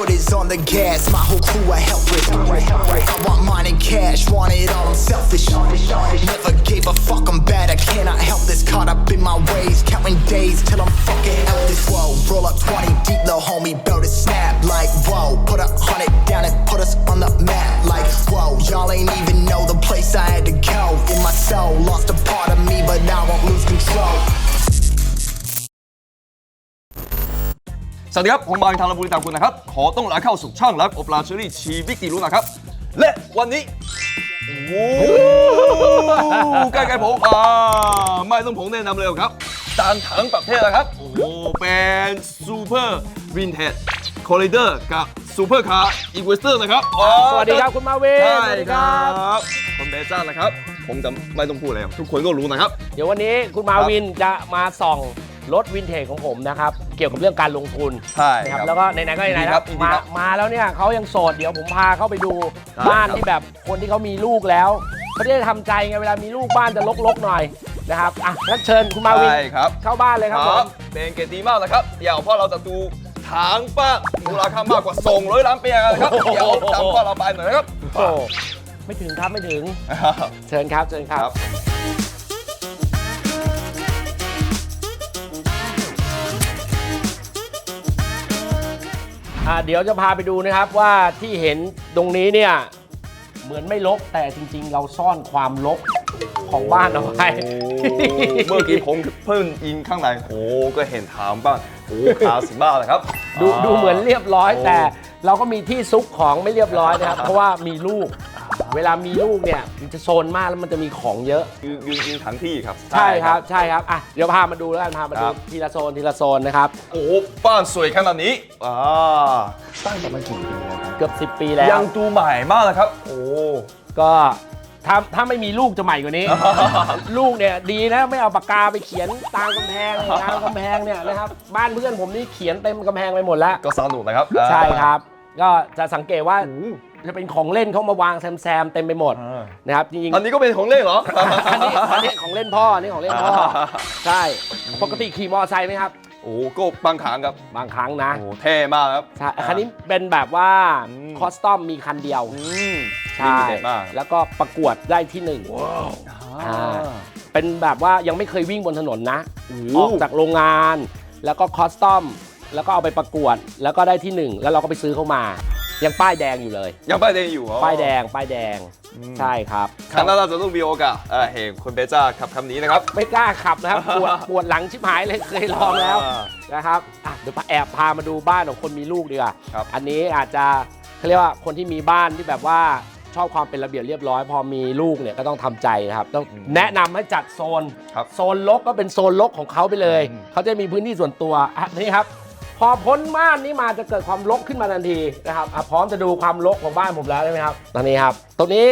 foot is on the gas, my whole crew I help with. I want mine in cash, want it all, I'm selfish. Never gave a fuck, I'm bad, I cannot help this. Caught up in my ways, counting days till I'm fucking out this. Whoa, roll up 20 deep, little homie, build a snap. Like, whoa, put a hundred down and put us on the map. Like, whoa, y'all ain't even know the place I had to go. In my soul, lost a part of me, but now I won't lose control. สวัสดีครับ ผมบางทางระบุรีตามคุณนะครับ ขอต้องลาเข้าสู่ช่างรักอบลาเชอรี่ชีวิตดีรู้นะครับ และวันนี้โอ้โหใกล้ๆผมอ่าไม่ต้องผมแนะนำเลยครับจานถังประเภทนะครับ โอ้โหเป็นซูเปอร์วินเทจคอริเดอร์กับซูเปอร์คาร์อีเวสเตอร์นะครับอ๋อสวัสดีครับคุณมาวินใช่สวัสดีคครรัับคนเบจ้านะครับ ผมจะไม่ต้องพูดแล้ว ทุกคนก็รู้นะครับ เดี๋ยววันนี้คุณมาวินจะมาส่อง รถวินเทจของผมนะครับ เกี่ยวกับเรื่องการลงทุนใช่นะคครัรับ บแล้วก็ไหนๆก็ไหนๆยินดีแล้ครัวบยินดีมาครับมาแล้วเนี่ยเขายังโสดเดี๋ยวผมพาเข้าไปดูครับ บ้านที่แบบคนที่เขามีลูกแล้วเขาจะได้ทำใจไงเวลามีลูกบ้านจะลกๆหน่อยนะครับอะงั้นเชิญคุณมาวินใช่ครับ เข้าบ้านเลยครับผมเป็นเกียรติดีมากนะครับเดี๋ยวพ่อเราจะดูทางป้ามูลค่ามากกว่า200ล้านปีกันนะครับ เดี๋ยวตามพ่อเราไปหน่อยนะครับ โอ้ไม่ถึงครับไม่ถึง เชิญครับเชิญคครัรับ บ อะเดี๋ยวจะพาไปดูนะครับว่าที่เห็นตรงนี้เนี่ยเหมือนไม่ลกแต่จริง ๆ เราซ่อนความลกของบ้านเอาไว้ เมื่อกี้ผมเพิ่งยิงข้างในโอ้ก็เห็นถามบ้างโอ้คลาสสิกมากนะครับดูดูเหมือนเรียบร้อยโอ้แต่เราก็มีที่ซุกของไม่เรียบร้อยนะครับ เพราะว่ามีลูก เวลามีลูกเนี่ยมันจะโซนมากแล้วมันจะมีของเยอะยิงยิงยิงทั้งที่ครับ ใช่ครับใช่ครับอะเดี๋ยวพามาดูแล้วกันพามาดูครับ ทีละโซนทีละโซนนะครับโอ้บ้านสวยขนาดนี้อ่าตั้งประมาณกี่ปีแล้วครับเกือบ10 ปีแล้ว ยังดูใหม่มากเลยครับ โอ้ ก็ถ้าถ้าไม่มีลูกจะใหม่กว่านี้ ลูกเนี่ยดีนะไม่เอาปากกาไปเขียนตามกำแพงเลยตามกำแพงเนี่ยนะครับบ้านเพื่อนผมนี่เขียนเต็มกำแพงไปหมดแล้ว ก็สนุกนะครับใช่ครับ ก็จะสังเกตว่า จะเป็นของเล่นเขามาวางแซมๆเต็มไปหมดอ่า นะครับจริงๆอันนี้ก็เป็นของเล่นเหรอ อันนี้อันนี้ของเล่นพ่ออันนี้ของเล่นพ่อใช่ปกติขี่มอเตอร์ไซค์ไหมครับ โอ้ก็บางครั้งครับ บางครั้งนะโอ้เท่มากครับ ใช่คันนี้เป็นแบบว่าอืม คอสตอมมีคันเดียว อืมใช่ ลิมิเต็ดมากแล้วก็ประกวดได้ที่หนึ่ง อ่า เป็นแบบว่ายังไม่เคยวิ่งบนถนนนะโอ้ออกจากโรงงาน แล้วก็คอสตอม แล้วก็เอาไปประกวด แล้วก็ได้ที่หนึ่ง แล้วเราก็ไปซื้อเข้ามา ยังป้ายแดงอยู่เลย ยังป้ายแดงอยู่เหรอป้ายแดง ป้ายแดง อืม ใช่ครับ ครั้งหน้าเราจะต้องมีโอกาสเอ่อเห็นคุณเบจ้าขับคำนี้นะครับ ไม่กล้าขับนะครับปวด ปวดหลังชิบหายเลยเคยลองแล้วอ่านะครับอะเดี๋ยวแอบพามาดูบ้านของคนมีลูกดีกว่าครับอันนี้อาจจะเขาเรียกว่าคนที่มีบ้านที่แบบว่าชอบความเป็นระเบียบเรียบร้อย พอมีลูกเนี่ยก็ต้องทำใจนะครับ ต้องแนะนำให้จัดโซนครับโซนลกก็เป็นโซนลกของเขาไปเลย อืม เขาจะมีพื้นที่ส่วนตัวอะนี่ครับ พอพ้นม่านนี้มาจะเกิดความลกขึ้นมาทันทีนะครับอะพร้อมจะดูความลกของบ้านผมแล้วใช่ไหมครับ ตอนนี้ครับ ตรงนี้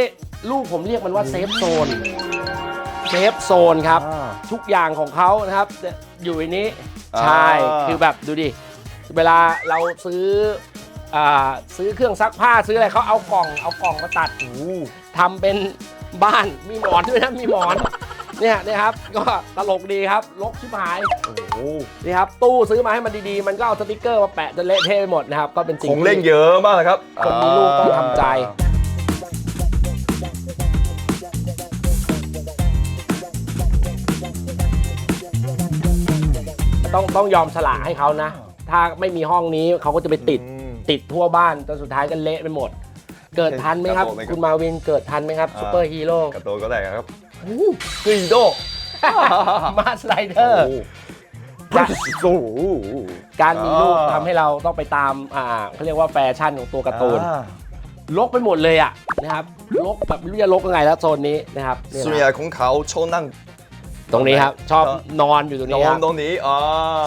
ลูกผมเรียกมันว่าเซฟโซน เซฟโซนครับ อ่า ทุกอย่างของเขานะครับจะอยู่ในนี้อ่าใช่คือแบบดูดิ เวลาเราซื้ออ่าซื้อเครื่องซักผ้าซื้ออะไรเขาเอากล่องเอากล่องมาตัดทำเป็นบ้านมีหมอนด้วยนะมีหมอน เนี่ยเนี่ยครับ ก็ตลกดีครับลกชิบหายโอ้โหนี่ครับตู้ซื้อมาให้มันดีๆ มันก็เอาสติกเกอร์มาแปะจนเละเทะไปหมดนะครับก็เป็นสิ่งของเล่นที่ เยอะมากเลยครับคนมีลูกต้องทำใจ ต้องต้องยอมสละให้เขานะ ถ้าไม่มีห้องนี้เขาก็จะไปติดอืม ติดทั่วบ้านจนสุดท้ายก็เละไปหมด เกิดทันไหมครับกระโดดไหมครับคุณมาวินเกิดทันไหมครับอ่าซูเปอร์ฮีโร่กระโดดก็ได้ครับ กรีโด มาสไลเดอร์โอ้โหการมีลูกอ่าทำให้เราต้องไปตามอ่าเขาเรียกว่าแฟชั่นของตัวการ์ตูนอ่าลกไปหมดเลยอะนะครับลกแบบไม่รู้จะลกยังไงแล้วโซนนี้นะครับเนี่ยส่วนนะใหญ่ของเขาชอบนั่ง ตรงนี้ครับ ชอบครับนอนอยู่ตรงนนี้อคนรับตรงนี้อ่า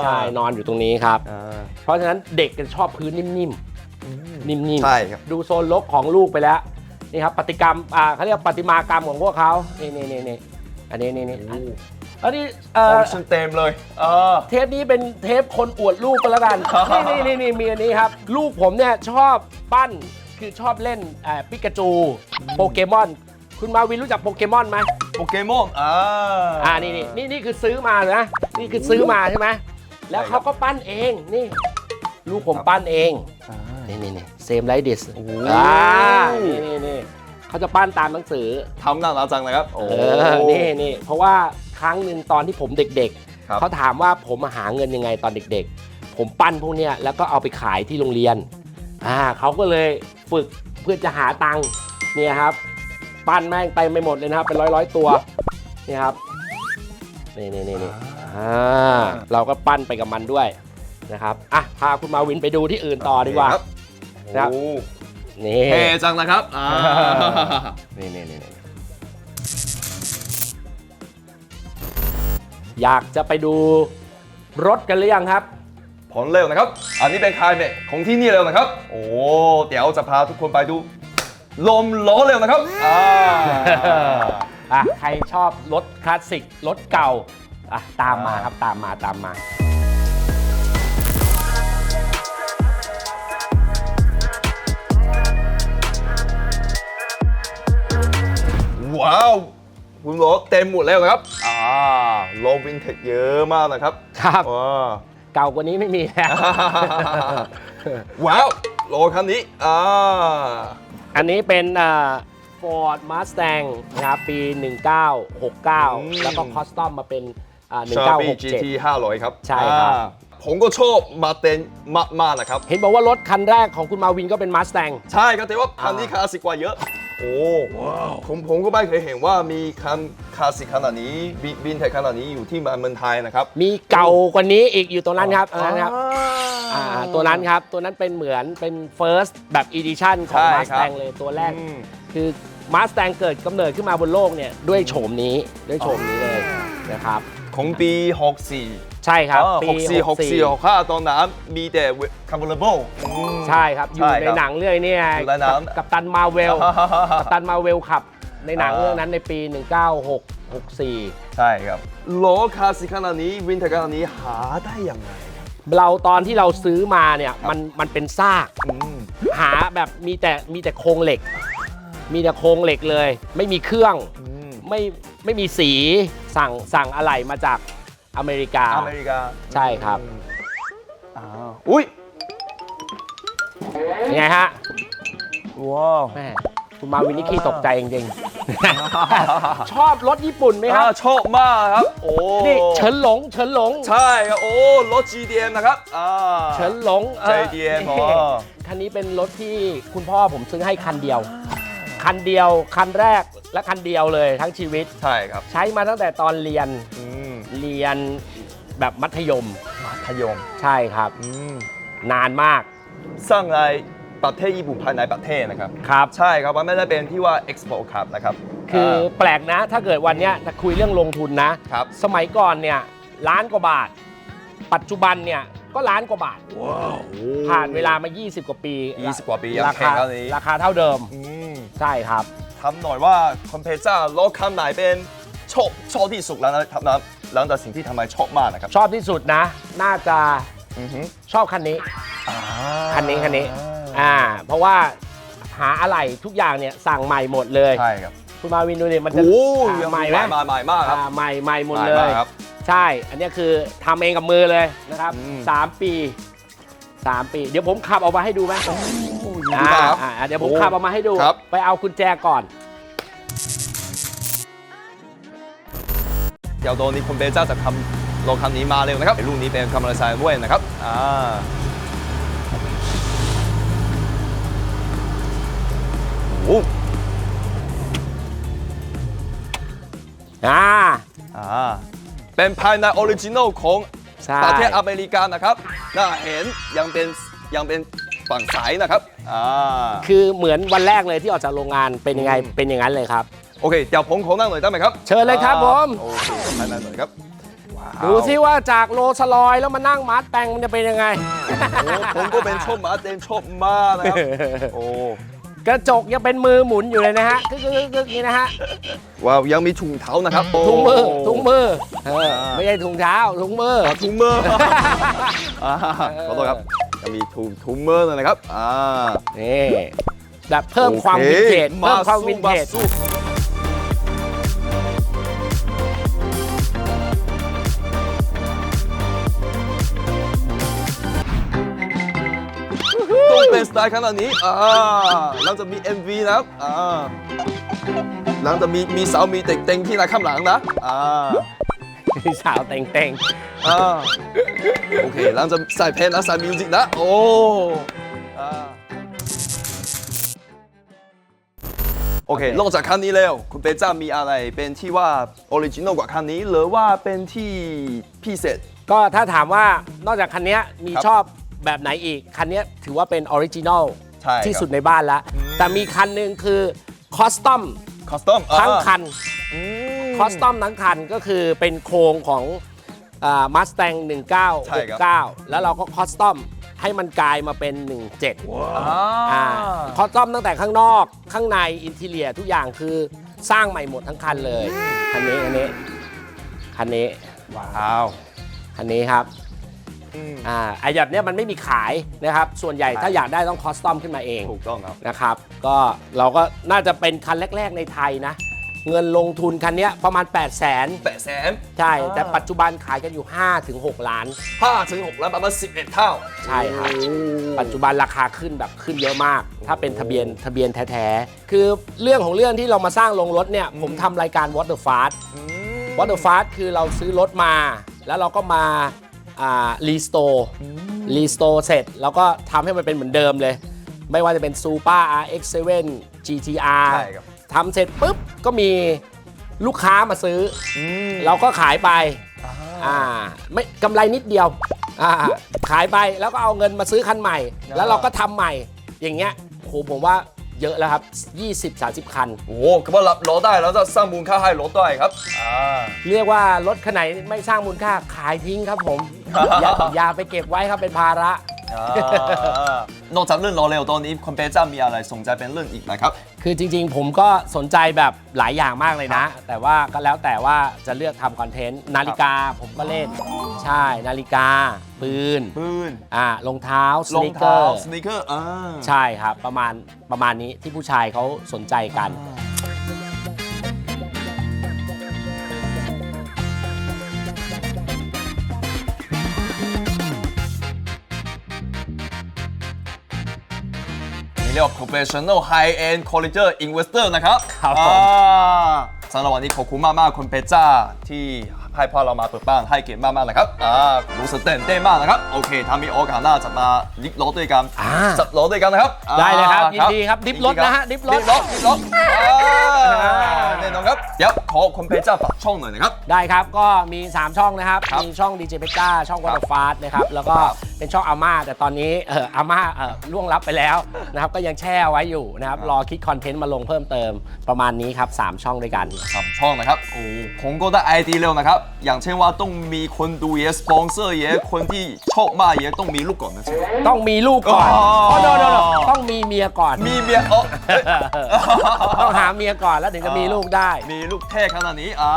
ใช่นอนอยู่ตรงนี้ครับ อ่า เพราะฉะนั้นเด็กจะชอบพื้นนิ่มๆ นิ่มๆใช่ครับ ดูโซนลกของลูกไปแล้ว นี่ครับปฏิกรรมอ่าเขาเรียกปฏิมากรรมของพวกเขานี่นี่นี่นี่อันนี้นี่นี่อันนี้เอ่อออปชั่นเต็มเลย เออ เทปนี้เป็นเทปคนอวดลูกก็แล้วกัน นี่นี่นี่นี่มีอันนี้ครับ ลูกผมเนี่ยชอบปั้นคือชอบเล่นอ่าปิกาจูโปเกมอน คุณมาวินรู้จักโปเกมอนไหมโปเกมอนอ่าอ่านี่นี่นี่นี่คือซื้อมานะนี่คือซื้อมาใช่ไหมแล้วเขาก็ปั้นเองนี่ ลูกผมปั้นเองอ่านี่นี่นี่ same like this โอ้โหอ่านี่นี่นี่ เขาจะปั้นตามหนังสือทำน่ารักจังเลยครับ โอ้ เออนี่นี่เพราะว่าครั้งหนึ่งตอนที่ผมเด็กครับ ๆเขาถามว่าผมหาเงินยังไงตอนเด็ก ๆ ผมปั้นพวกเนี้ยแล้วก็เอาไปขายที่โรงเรียนอ่าเขาก็เลยฝึกเพื่อจะหาตังค์เนี่ยครับ ปั้นแม่งไปไม่หมดเลยนะครับเป็นร้อยร้อยๆตัวนี่ครับนี่นี่นี่นี่อ่าเราก็ปั้นไปกับมันด้วยนะครับอะพาคุณมาวินไปดูที่อื่นต่อดีกว่า ครับ ครับ โอ้ นี่เท่จังนะครับอ่านี่นี่นี่นี่อยากจะไปดูรถกันหรือยังครับ ผลเร็วนะครับ อันนี้เป็นคายเมทของที่นี่เร็วนะครับ โอ้เดี๋ยวจะพาทุกคนไปดู ลมล้อเร็วนะครับอ่าอะใครชอบรถคลาสสิกรถเก่าอะตามมาครับตามมาตามมา เต็มหมดแล้วนะครับ อ่าโลวินเทจเยอะมากนะครับครับว้าเก่ากว่านี้ไม่มีแล้ว ว้าวรถคันนี้อ่าอันนี้เป็นอ่า Ford Mustang นะครับปี 1969 แล้วก็คอสตอมมาเป็นอ่าชาบี GT 1967 500 ครับใช่ครับ อ่าผมก็ชอบมาเต็นมากๆนะครับ เห็นบอกว่ารถคันแรกของคุณมาวินก็เป็น Mustang ใช่ครับแต่ว่าคันนี้คลาสสิกกว่าเยอะ โอ้ผมผมก็ไม่เคยเห็นว่ามีคันคลาสสิกขนาดนี้บิบินเทคขนาดนี้อยู่ที่เมืองไทยนะครับมีเก่ากว่านี้อีกอยู่ตรงนั้นครับตรงนั้นครับอ่าอ่าตัวนั้นครับ ตัวนั้นเป็นเหมือนเป็น first แบบ edition ของใช่ครับ Mustang เลยตัวแรกอืมคือ Mustang เกิดกำเนิดขึ้นมาบนโลกเนี่ยด้วยโฉมนี้ด้วยโฉมนี้เลยนะครับ ของปี 64ใช่ครับอ๋อปี64 64 65ตอนนั้นมีแต่ convertible อืมใช่ครับ อยู่ใช่ในครับหนังเรื่องนี้ไงอยู่ในหนังกับกัปตันมาเวลกัปตันมาเวลขับ ในหนังอ่าเรื่องนั้นในปี 1964 ใช่ครับโลคลาสสิกขนาดนี้วินเทคขนาดนี้หาได้ยังไงครับเราตอนที่เราซื้อมาเนี่ยมันมันเป็นซากอืมหาแบบมีแต่มีแต่โครงเหล็ก มีแต่โครงเหล็กเลย ไม่มีเครื่องอืมไม่ ไม่มีสีสั่งสั่งอะไรมาจากอเมริกา อเมริกาใช่ครับอืมอ่าอุ้ยยังไงฮะว้าว แม่คุณมาวินนี่ขี้ตกใจจริงๆ ชอบรถญี่ปุ่นไหมครับ อ่าชอบมากครับ โอ้นี่เฉินหลงเฉินหลงใช่ครับ โอ้ รถ GDM นะครับ อ่า เฉินหลงเอ่อ JDM นี่อ๋อ คันนี้เป็นรถที่คุณพ่อผมซื้อให้คันเดียว คันเดียวคันแรก และคันเดียวเลยทั้งชีวิต ใช่ครับใช้มาตั้งแต่ตอนเรียนอืมเรียนแบบมัธยมมัธยมใช่ครับ อืมนานมากสร้างในประเทศญี่ปุ่นภายในประเทศนะครับ ครับ ใช่ครับมันไม่ได้เป็นที่ว่า export ครับนะครับคือาแปลกนะถ้าเกิดวันเนี้ยจะคุยเรื่องลงทุนนะครับ สมัยก่อนเนี่ยล้านกว่าบาท ปัจจุบันเนี่ยก็ล้านกว่าบาท ผ่านเวลามา 20 กว่าปี 20กว่าปียังราแข่คางกันนี้ ราคาเท่าเดิม อืม ใช่ครับ ทำหน่อยว่าคอมเพรสเซอร์รถคันไหนเป็นชอบชอบที่สุดแล้วนะครับนะหลังจากสิ่งที่ทำไมชอบมากนะครับชอบที่สุดนะ น่าจะอือฮึชอบคันนี้ อ่าคันนี้คันนี้ อ่า เพราะว่าหาอะไรทุกอย่างเนี่ยสั่งใหม่หมดเลย ใช่ครับคุณมาวินดูดิมันจะโอ้ยอ่าใหม่ไหมใหม่ใหม่มากครับอ่าใหม่ใหม่หมดใหเลมายกครับ ใช่ อันเนี้ยคือทำเองกับมือเลยนะครับอืม สามปีสามปี เดี๋ยวผมขับออกมาให้ดูไหมดี อ่ามากครับอ่าเดี๋ยวผมโอ้ขับออกมาให้ดู ครับ ไปเอากุญแจก่อน เดี๋ยวโดนนี้คอมเพรสเซอร์จะทำรถคันนี้มาเร็วนะครับรุ่นนี้เป็นคอมเพรสเซอร์ด้วยนะครับอ่าโอ้อ่า อ่าเป็นภายในออริจินอลของ ใช่ ประเทศอเมริกานะครับน่าเห็นยังเป็นยังเป็น ฝั่งสายนะครับอ่าคือเหมือนวันแรกเลยที่ออกจากโรงงานเป็นยังไงอืมเป็นอย่างนั้นเลยครับ โอเคเดี๋ยวผมขอนั่งหน่อยได้ไหมครับเชิญเลยครับผม โอเคภายในหน่อยครับว้าวดูซิว่าจากโรลสลอยแล้วมานั่งมาร์ตแตงมันจะเป็นยังไง โอ้ผมก็เป็นชอบหมาเต็มชอบมากนะครับโอ้กระจกยังเป็นมือหมุนอยู่เลยนะฮะกึกกึกกึกกึกนี่นะฮะว้าวยังมีถุงเท้านะครับถุงมือโถุงมือเออไม่ใช่ถุงเท้าถุงมืออ่าถุงมืออ่าขอโทษครับ ยังมีถุงถุงมือเลยนะครับอ่านี่แบบเพิ่มความโอวินเทจมาเพิ่มความสู้วินเทจมาสู้ต้องเป็นสไตล์ขนาดนี้อ่าแล้วจะมี MV นะครับอ่าแล้วจะมีมีสาวมีเด็กๆที่ไหนข้างหลังนะอ่า สาวเต็งเต็งอ่าโอเคแล้วจะใส่เพลงนะใส่มิวสิกนะโอ้อ่าโอเคนอกจากคันนี้แล้วคุณเปจ้ามีอะไรเป็นที่ว่าออริจินอลกว่าคันนี้ หรือว่าเป็นที่พิเศษ ก็ถ้าถามว่านอกจากคันเนี้ยมีครับ ชอบแบบไหนอีก คันเนี้ยถือว่าเป็นออริจินอลใช่ครับที่สุดในบ้านละแต่มีคันหนึ่งคือคอสตอมคอสตอมทั้งคัน อื คอสตอมทั้งคันก็คือเป็นโครงของมาสแตงใช่ครับ 1969 แล้วเราก็คอสตอมให้มันกลายมาเป็น 17อ่าอ่าคอสตอมตั้งแต่ข้างนอกข้างในอินทีเลียทุกอย่างคือสร้างใหม่หมดทั้งคันเลย คันนี้คันนี้คันนี้ว้าว คันนี้ครับอืมอ่าไอ้แบบเนี้ยมันไม่มีขายนะครับ ส่วนใหญ่ใช่ถ้าอยากได้ต้องคอสตอมขึ้นมาเอง ถูกต้องครับ นะครับ ก็เราก็น่าจะเป็นคันแรก ๆ ในไทยนะ เงินลงทุนคันเนี้ยประมาณ 8 0 0แสนแปดแสนใช่อ่าแต่ปัจจุบันขายกันอยู่ 5-6 ล้าน ห้าถึงหกล้านประมาณสิบเอ็ดเท่าใช่ครับ ปัจจุบันราคาขึ้นแบบขึ้นเยอะมาก ถ้าเป็นทะเบียนทะเบียนแท้ๆ คือเรื่องของเรื่องที่เรามาสร้างโรงรถเนี่ย ผมทำรายการ What the Fast อืม What the Fast คือเราซื้อรถมา แล้วเราก็มาอ่ารีสโตร์รีสโตร์เสร็จ แล้วก็ทำให้มันเป็นเหมือนเดิมเลย ไม่ว่าจะเป็น Super RX7 GTR ใช่ครับ ทำเสร็จปุ๊บก็มีลูกค้ามาซื้ออืมเราก็ขายไปอ่าอ่าไม่กำไรนิดเดียวอ่าขายไปแล้วก็เอาเงินมาซื้อคันใหม่ แล้วเราก็ทำใหม่ อย่างเงี้ยโหผมว่าเยอะแล้วครับ 20-30 คัน โอ้โหคือว่ารับรถได้แล้วจะสร้างมูลค่าให้รถได้ครับอ่า เรียกว่ารถคันไหนไม่สร้างมูลค่าขายทิ้งครับผม อย่าอย่าไปเก็บไว้ครับเป็นภาระอ่า นอกจากเรื่องรอเร็วตอนนี้คุณเปจ้ามีอะไรสนใจเป็นเรื่องอีกไหมครับ คือจริงๆ ผมก็สนใจแบบหลายอย่างมากเลยนะ แต่ว่าก็แล้วแต่ว่าจะเลือกทำคอนเทนต์นาฬิกาผมก็เล่น ใช่นาฬิกา ปืนปืนอ่ารองเท้าสรอนิงเกอเท้าร์สนิเกอร์อ่าใช่ครับ ประมาณประมาณนี้ที่ผู้ชายเขาสนใจกัน นี่เรียกว่า professional high end colleger investor นะครับครับผม อ่าสำหรับวันนี้ขอบคุณมากๆคุณเปจ้าที่ให้พ่อเรามาเปิดบ้านให้เกียรติมากๆนะครับอ่ารู้สึกเต้นเต้นมากนะครับ โอเคถ้ามีโอกาสหน้าจะมาดิฟรถด้วยกันอ่าจัดรถด้วยกันนะครับได้เลยครับอ่ายินดีครับดิฟรถนะฮะดิฟรถดิฟรถดิฟรถอ่าแน่นอนครับเดี๋ยวขอคุณเปจ้าฝากช่องหน่อยนะครับ ได้ครับ ก็มี 3 ช่องนะครับ ครับมีช่อง DJ p e t a ช่องวัคตรับฟาสนะครับ แล้วก็ครับ เป็นช่องอาม่าแต่ตอนนี้เอออาม่าเออล่วงลับไปแล้วนะครับก็ยังแช่ไว้อยู่นะครับครับรอคิดคอนเทนต์มาลงเพิ่มเติมประมาณนี้ครับ3ช่องด้วยกันสามช่องนะครับ โอ้ผมก็ได้ไอเดียเร็วนะครับ อย่างเช่นว่าต้องมีคนดูเยสปอนเซอร์เยคนที่ชอบมากเยต้องมีลูกก่อนนะใช่ไหม ต้องมีลูกก่อนอ๋ออ๋อ no no no ต้องมีเมียก่อนมีเมียเออเอ้ยต้องหาเมียก่อนแล้วถึงจะมีลูกได้ มีลูกเท่ขนาดนี้ อ่า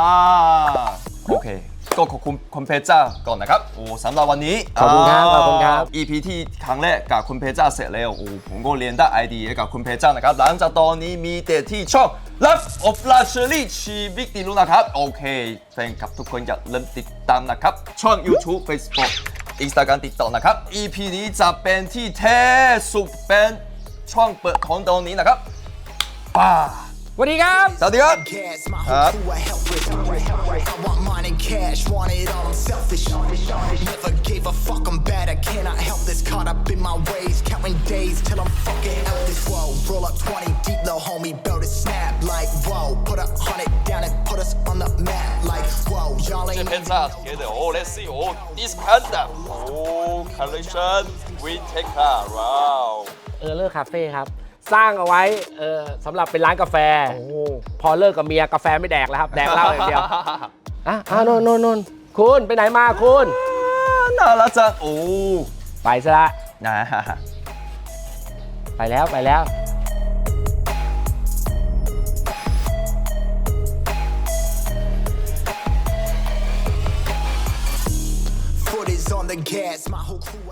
โอเค ก็ขอบคุณคุณเพชรจ้าก่อนนะครับโอ้สำหรับวันนี้ขอบคุณครับขอบคุณครับา EP ที่ครั้งแรกกับคุณเพชรจ้าเสร็จแล้วโอ้ผมก็เรียนได้ไอเดียกับคุณเพชรจ้านะครับหลังจากตอนนี้มีแต่ที่ช่อง Love of Luxury ชีวิตดีรู้นะครับโอเคแฟนคลับทุกคนอย่าลืมติดตามนะครับช่อง YouTube Facebook Instagram ติดต่อนะครับ EP นี้จะเป็นที่แท้สุดเป็นช่องเปิดของตอนนี้นะครับป้า What do Cats, my whole crew I help with. In cash, want it all, i. Never gave a fuck, I'm bad, I cannot help this. Caught up in my ways, counting days till I'm fucking out this. Roll up 20 deep, homie, belt it snap like whoa. Put a hundred down and put us on the map like whoa. Y'all ain't Oh, let's see. Oh, this panda. Oh, collision. We take her. Wow. เออเลอร์คาเฟ่ครับ สร้างเอาไว้เออสำหรับเป็นร้านกาแฟ พอเลิกกับเมียกาแฟไม่แดกแล้วครับ แดกเหล้าอย่างเดียวอะอะนนนนนคุณไปไหนมาคุณ น่ารักจังโอ้ไปซะละนะไปแล้วไปแล้ว Foot is on the gas, my whole crew.